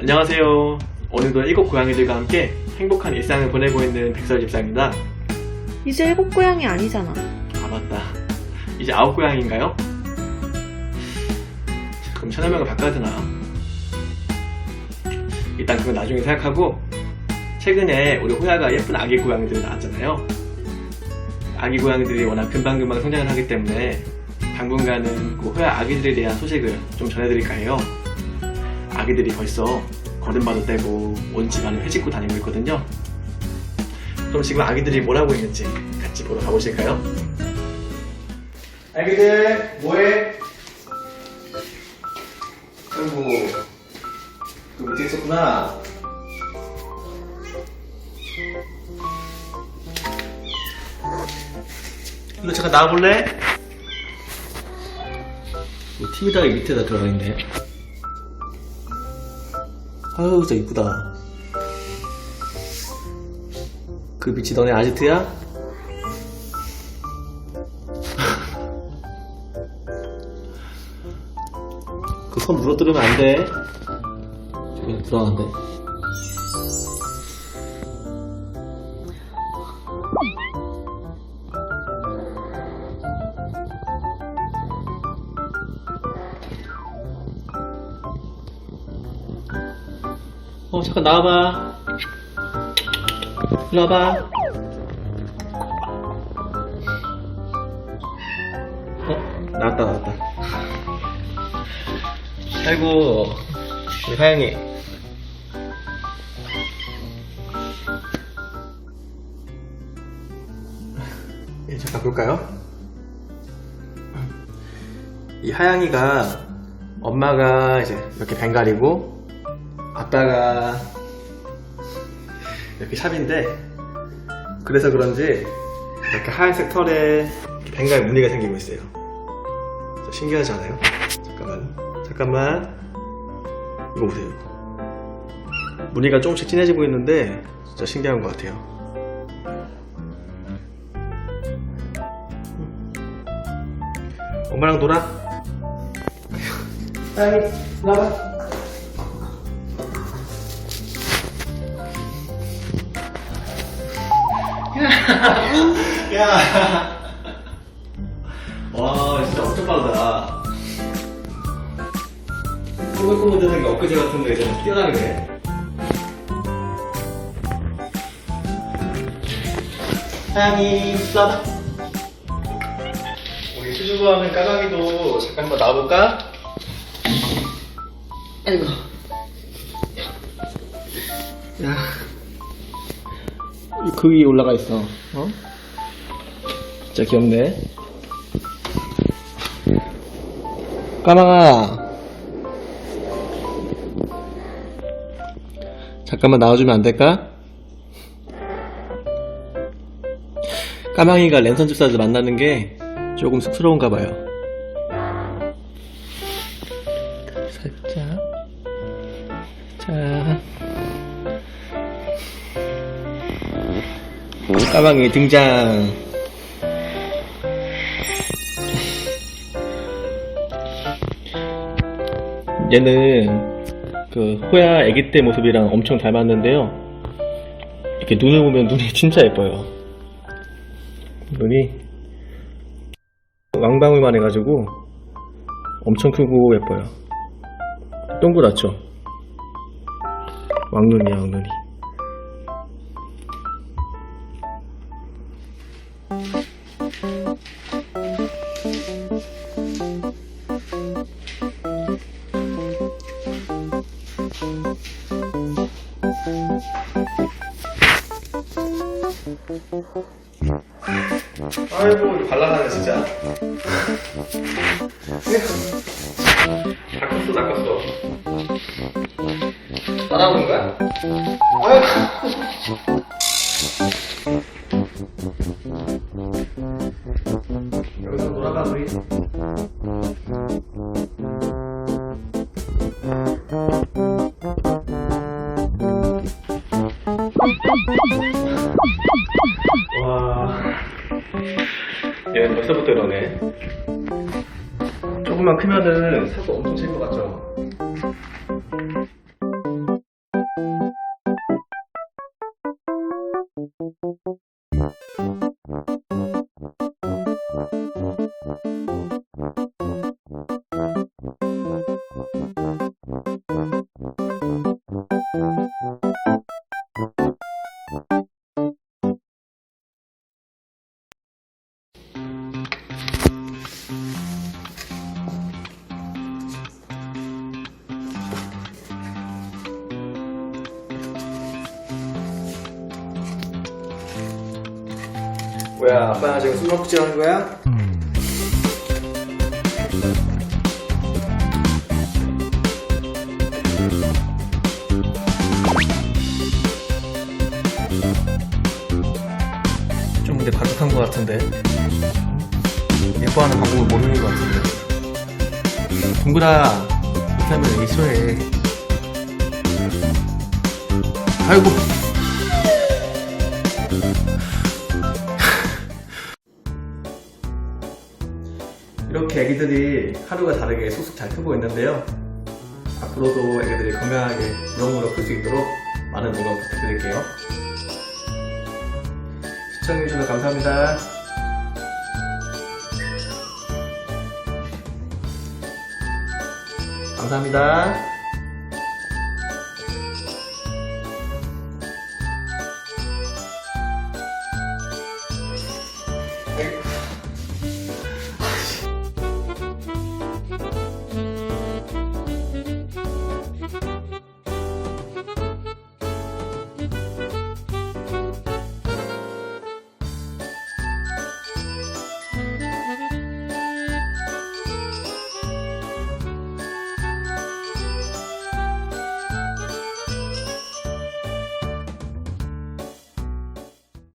안녕하세요. 오늘도 일곱 고양이들과 함께 행복한 일상을 보내고 있는 백설 집사입니다. 이제 일곱 고양이 아니잖아. 아 맞다. 이제 아홉 고양이인가요? 그럼 채널명을 바꿔야 되나? 일단 그건 나중에 생각하고 최근에 우리 호야가 예쁜 아기 고양이들이 나왔잖아요. 아기 고양이들이 워낙 금방금방 성장을 하기 때문에 당분간은 그 호야 아기들에 대한 소식을 좀 전해드릴까 해요. 아기들이 벌써 걸음마도 떼고 온 집안을 회짓고 다니고 있거든요. 그럼 지금 아기들이 뭘 하고 있는지 같이 보러 가보실까요? 아기들 뭐해? 아이고 그 밑에 있었구나 일로 잠깐 나와볼래? TV가 밑에다 들어가 있네 아유 진짜 이쁘다 그 빛이 너네 아지트야? 그 손 물어뜯으면 안 돼. 저기 들어가는 어, 잠깐 나와봐. 일로 와봐. 어? 나왔다, 나왔다. 아이고, 우리 하영이. 예, 잠깐 볼까요? 이 하양이가 엄마가 이제 이렇게 벵갈이고 아빠가 이렇게 샵인데 그래서 그런지 이렇게 하얀색 털에 벵갈 무늬가 생기고 있어요. 신기하지 않아요? 잠깐만, 잠깐만. 이거 보세요. 무늬가 조금씩 진해지고 있는데 진짜 신기한 것 같아요. 엄마랑 놀아. 하양이, 나와. 야. 와, 진짜 엄청 빠르다. 꾸물꾸물대는 게 엊그제 같은데 좀 뛰어나네. 하양이, 써봐. 우리 수줍어 하는 까마귀도 잠깐 한번 나와볼까? 아이고. 야. 그 위에 올라가 있어. 어? 진짜 귀엽네. 까망아. 잠깐만 나와주면 안 될까? 까망이가 랜선 집사들 만나는 게 조금 쑥스러운가 봐요. 까망이 등장. 얘는 그 호야 아기 때 모습이랑 엄청 닮았는데요. 이렇게 눈을 보면 눈이 진짜 예뻐요. 눈이 왕방울만 해가지고 엄청 크고 예뻐요. 동그랗죠? 왕눈이야 왕눈이. 아이고 발랄하네 진짜. 다 컸어. 따라오는 거야? 여기서 놀아봐 우리 얘 벌써부터 이러네 조금만 크면은 사고 엄청 칠 것 같죠? 뭐야, 아빠가 지금 술 먹고 하는 거야? 좀 근데 과격한 것 같은데. 예뻐하는 방법을 모르는 것 같은데. 동그라 못하면 왜 이소해. 아이고 애기들이 하루가 다르게 쑥쑥 잘 크고 있는데요 앞으로도 애기들이 건강하게 영웅으로 클수 있도록 많은 응원 부탁드릴게요 시청해주셔서 감사합니다. 감사합니다.